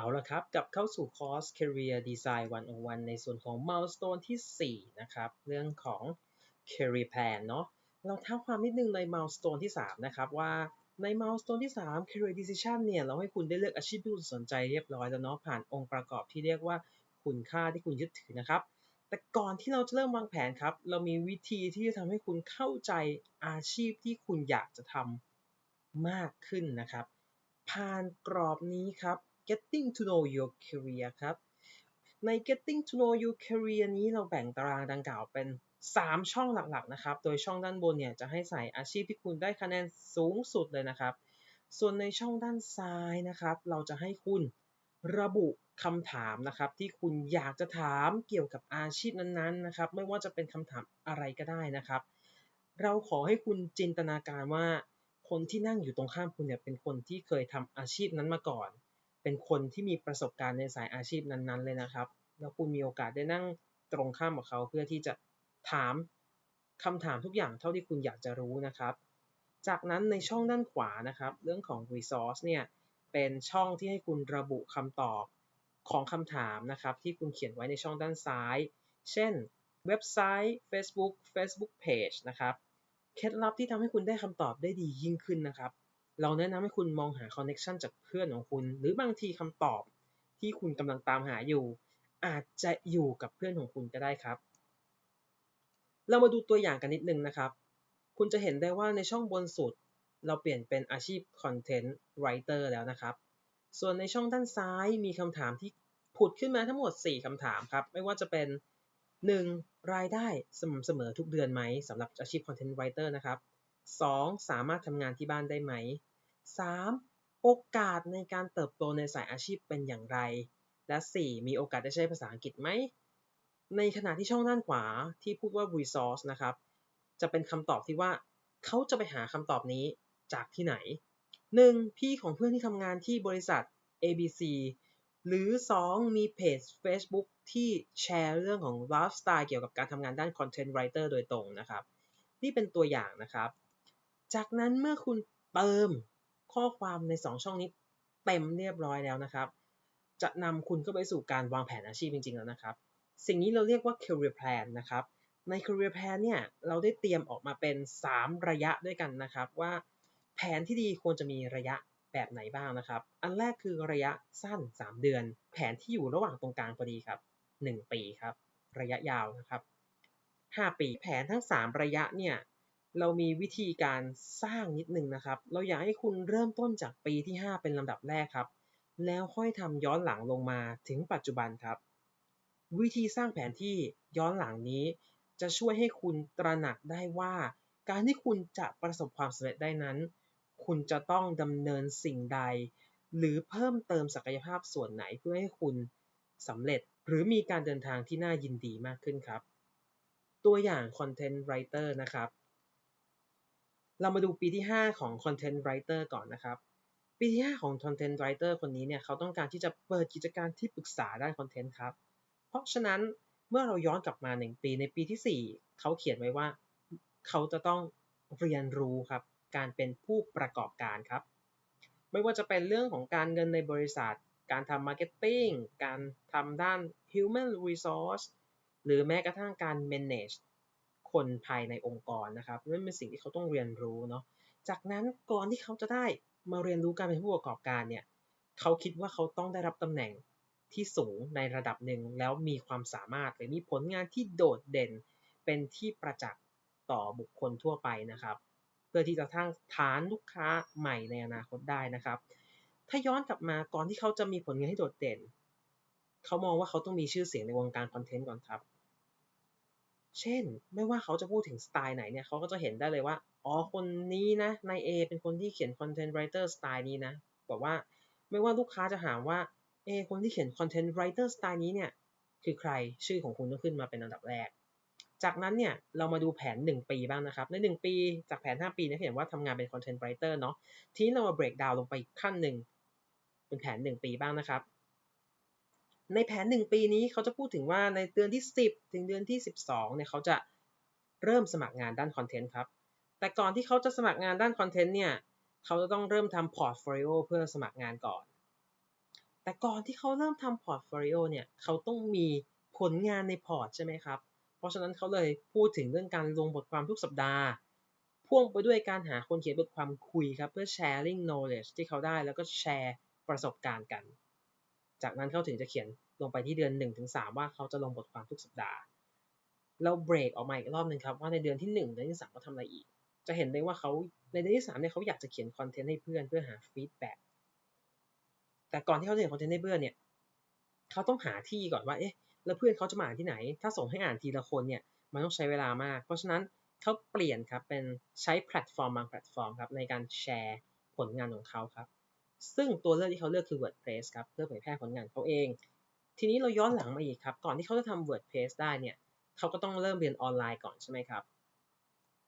เอาละครับกลับเข้าสู่คอร์ส Career Design 101 ในส่วนของ Milestone ที่ 4 นะครับ เรื่องของ Career Plan เนาะเราท้าความนิดนึงใน Milestone ที่ 3 นะครับว่าใน Milestone ที่ 3 Career Decision เนี่ย เราให้คุณได้เลือกอาชีพที่คุณสนใจเรียบร้อยแล้วเนาะผ่านองค์ประกอบที่เรียกว่าคุณค่าที่คุณยึดถือนะครับ แต่ก่อนที่เราจะเริ่มวางแผนครับ เรามีวิธีที่จะทำให้คุณเข้าใจอาชีพที่คุณอยากจะทำมากขึ้นนะครับ ผ่านกรอบนี้ครับ getting to know your career ครับ ใน getting to know your career นี้เราแบ่งตารางดังกล่าวเป็น 3 ช่องหลักๆนะครับ โดยช่องด้านบนเนี่ยจะให้ใส่อาชีพที่คุณได้คะแนนสูงสุดเลยนะครับ ส่วนในช่องด้านซ้ายนะครับ เราจะให้คุณระบุคำถามนะครับที่คุณอยากจะถามเกี่ยวกับอาชีพนั้นๆนะครับ ไม่ว่าจะเป็นคำถามอะไรก็ได้นะครับ เราขอให้คุณจินตนาการว่าคนที่นั่งอยู่ตรงข้ามคุณเนี่ยเป็นคนที่เคยทำอาชีพนั้นมาก่อน เป็นคนที่มีประสบการณ์ในสายอาชีพนั้นๆ เลยนะครับ แล้วคุณมีโอกาสได้นั่งตรงข้ามกับเขาเพื่อที่จะถามคำถามทุกอย่างเท่าที่คุณอยากจะรู้นะครับ จากนั้นในช่องด้านขวานะครับ เรื่องของ resource เนี่ยเป็นช่องที่ให้คุณระบุคำตอบของคำถามนะครับ ที่คุณเขียนไว้ในช่องด้านซ้าย เช่น เว็บไซต์ Facebook Facebook Page นะครับ เคล็ดลับที่ทำให้คุณได้คำตอบได้ดียิ่งขึ้นนะครับ เราแนะนำให้คุณมองหาคอนเน็ชันจากเพื่อนของคุณ หรือบางทีคำตอบที่คุณกำลังตามหาอยู่ อาจจะอยู่กับเพื่อนของคุณก็ได้ครับ เรามาดูตัวอย่างกันนิดนึงนะครับ คุณจะเห็นได้ว่าในช่องบนสุด เราเปลี่ยนเป็นอาชีพ Content Writer แล้วนะครับ ส่วนในช่องด้านซ้ายมีคำถามที่ผุดขึ้นมาทั้งหมด 4 คำถามครับ ไม่ว่าจะเป็น 1. รายได้สม่ำเสมอทุกเดือนไหมสำหรับอาชีพ Content Writer นะครับ 2. สามารถทำงานที่บ้านได้ไหม 3. โอกาสในการเติบโตในสายอาชีพเป็นอย่างไร และ 4. มีโอกาสได้ใช้ภาษาอังกฤษไหม ในขณะที่ช่องด้านขวาที่พูดว่า resource นะครับ จะเป็นคำตอบที่ว่า เขาจะไปหาคำตอบนี้จากที่ไหน 1. พี่ของเพื่อนที่ทำงานที่บริษัท ABC หรือ 2. มีเพจ Facebook ที่แชร์เรื่องของไลฟ์สไตล์เกี่ยวกับการทำงานด้าน Content Writer โดยตรงนะครับ นี่เป็นตัวอย่างนะครับ จากนั้นเมื่อคุณเติม ข้อความใน 2 ช่องนี้เต็มเรียบร้อยแล้วนะครับ จะนำคุณเข้าไปสู่การวางแผนอาชีพจริง ๆ แล้วนะครับ สิ่งนี้เราเรียกว่า career plan นะครับ ใน career plan เนี่ยเราได้เตรียมออกมาเป็น 3 ระยะด้วยกันนะครับว่าแผนที่ดีควรจะมีระยะแบบไหนบ้างนะครับ อันแรกคือระยะสั้น 3 เดือน แผนที่อยู่ระหว่างตรงกลางพอดีครับ 1 ปีครับ ระยะยาวนะครับ 5 ปี แผนทั้ง 3 ระยะเนี่ย เรามีวิธีการสร้างนิดหนึ่งนะครับ เราอยากให้คุณเริ่มต้นจากปีที่ 5 เป็นลำดับแรกครับ แล้วค่อยทำย้อนหลังลงมาถึงปัจจุบันครับ วิธีสร้างแผนที่ย้อนหลังนี้ จะช่วยให้คุณตระหนักได้ว่า การที่คุณจะประสบความสำเร็จได้นั้น คุณจะต้องดำเนินสิ่งใด หรือเพิ่มเติมศักยภาพส่วนไหนเพื่อให้คุณสำเร็จหรือมีการเดินทางที่น่ายินดีมากขึ้นครับ ตัวอย่าง Content Writer นะครับ เรามาดูปีที่ 5 ของ Content Writer ก่อนนะครับ ปีที่ 5 ของ Content Writer คนนี้เนี่ยเขาต้องการที่จะเปิดกิจการที่ปรึกษาด้านคอนเทนต์ครับ เพราะฉะนั้นเมื่อเราย้อนกลับมา 1 ปีในปีที่ 4 เขาเขียนไว้ว่า เขาจะต้องเรียนรู้ครับ การเป็นผู้ประกอบการครับ ไม่ว่าจะเป็นเรื่องของการเงินในบริษัท การทำมาร์เก็ตติ้งการทำด้าน human resource หรือแม้กระทั่งการ manage คนภายในองค์กรนะครับนั่นเป็นสิ่งที่เขาต้องเรียนรู้เนาะจากนั้นก่อนที่เขาจะได้มาเรียนรู้การเป็นผู้ประกอบการเนี่ยเขาคิดว่าเขาต้องได้รับตำแหน่งที่สูงในระดับหนึ่งแล้วมีความสามารถหรือมีผลงานที่โดดเด่น เป็นที่ประจักษ์ต่อบุคคลทั่วไปนะครับ เพื่อที่จะทั้งฐานลูกค้าใหม่ในอนาคตได้นะครับ ถ้าย้อนกลับมาก่อนที่เขาจะมีผลงานที่โดดเด่น เขามองว่าเขาต้องมีชื่อเสียงในวงการคอนเทนต์ก่อนครับ เช่น ไม่ว่าเขาจะพูดถึงสไตล์ไหนเนี่ยเขาก็จะเห็นได้เลยว่า อ๋อ คนนี้นะ นายเอเป็นคนที่เขียนคอนเทนต์ไรเตอร์สไตล์นี้นะ บอกว่า ไม่ว่าลูกค้าจะถามว่า เอ คนที่เขียนคอนเทนต์ไรเตอร์สไตล์นี้เนี่ย คือใคร ชื่อของคุณต้องขึ้นมาเป็นอันดับแรก จากนั้นเนี่ย เรามาดูแผน 1 ปีบ้างนะครับ ใน 1 ปี จากแผน 5 ปีเนี่ยเห็นว่าทำงานเป็นคอนเทนต์ไรเตอร์เนาะ ทีนี้เรามาเบรกดาวลงไปขั้นหนึ่ง เป็นแผน 1 ปีบ้างนะครับ ในแผน 1 ปีนี้เขาจะพูดถึงว่าในเดือนที่ 10 ถึงเดือนที่ 12เนี่ยเขาจะเริ่มสมัครงานด้านคอนเทนต์ครับ แต่ก่อนที่เขาจะสมัครงานด้านคอนเทนต์เนี่ยเขาจะต้องเริ่มทำพอร์ตโฟลิโอเพื่อสมัครงานก่อน แต่ก่อนที่เขาเริ่มทำพอร์ตโฟลิโอเนี่ยเขาต้องมีผลงานในพอร์ตใช่ไหมครับ เพราะฉะนั้นเขาเลยพูดถึงเรื่องการลงบทความทุกสัปดาห์ พ่วงไปด้วยการหาคนเขียนบทความคุยครับเพื่อ sharing knowledge ที่เขาได้แล้วก็แชร์ประสบการณ์กัน จากนั้นเขาถึงจะเขียนลงไปที่เดือน 1-3 ว่าเขาจะลงบทความทุกสัปดาห์เราเบรกออกมาอีกรอบหนึ่งครับว่าในเดือนที่1เดือนที่3เขาทำอะไรอีก จะเห็นได้ว่าเขาในเดือนที่3เนี่ยเขาอยากจะเขียนคอนเทนต์ให้เพื่อนเพื่อหาฟีดแบ็กแต่ก่อนที่เขาจะเขียนคอนเทนต์ให้เพื่อนเนี่ยเขาต้องหาที่ก่อนว่าเอ๊ะแล้วเพื่อนเขาจะมาอ่านที่ไหน ถ้าส่งให้อ่านทีละคนเนี่ยมันต้องใช้เวลามาก เพราะฉะนั้นเขาเปลี่ยนครับเป็นใช้แพลตฟอร์มบางแพลตฟอร์มครับในการแชร์ผลงานของเขาครับ ซึ่งตัวเลือกที่เขาเลือกคือ WordPress ครับเพื่อเผยแพร่ผลงานเขาเอง ทีนี้เราย้อนหลังมาอีกครับ ก่อนที่เขาจะทำ WordPress ได้เนี่ยเขาก็ต้องเริ่มเรียนออนไลน์ก่อนใช่ไหมครับ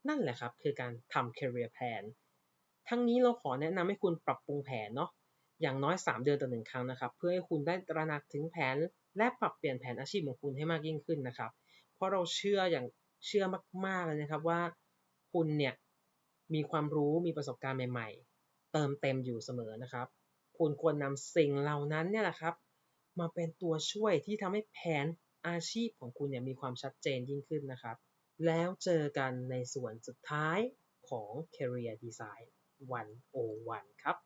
นั่นแหละครับคือการทำ career plan ทั้งนี้เราขอแนะนำให้คุณปรับปรุงแผนเนาะอย่างน้อย 3 เดือนต่อหนึ่งครั้งนะครับ เพื่อให้คุณได้ตระหนักถึงแผน และปรับเปลี่ยนแผนอาชีพของคุณให้มากยิ่งขึ้นนะครับ เพราะเราเชื่ออย่างเชื่อมากๆเลยนะครับว่า คุณเนี่ยมีความรู้มีประสบการณ์ใหม่ ๆ เติมเต็มอยู่เสมอนะครับ คุณควรนำสิ่งเหล่านั้นเนี่ยแหละครับ มาเป็นตัวช่วยที่ทำให้แผนอาชีพของคุณเนี่ยมีความชัดเจนยิ่งขึ้นนะครับ แล้วเจอกันในส่วนสุดท้ายของ Career Design 101 ครับ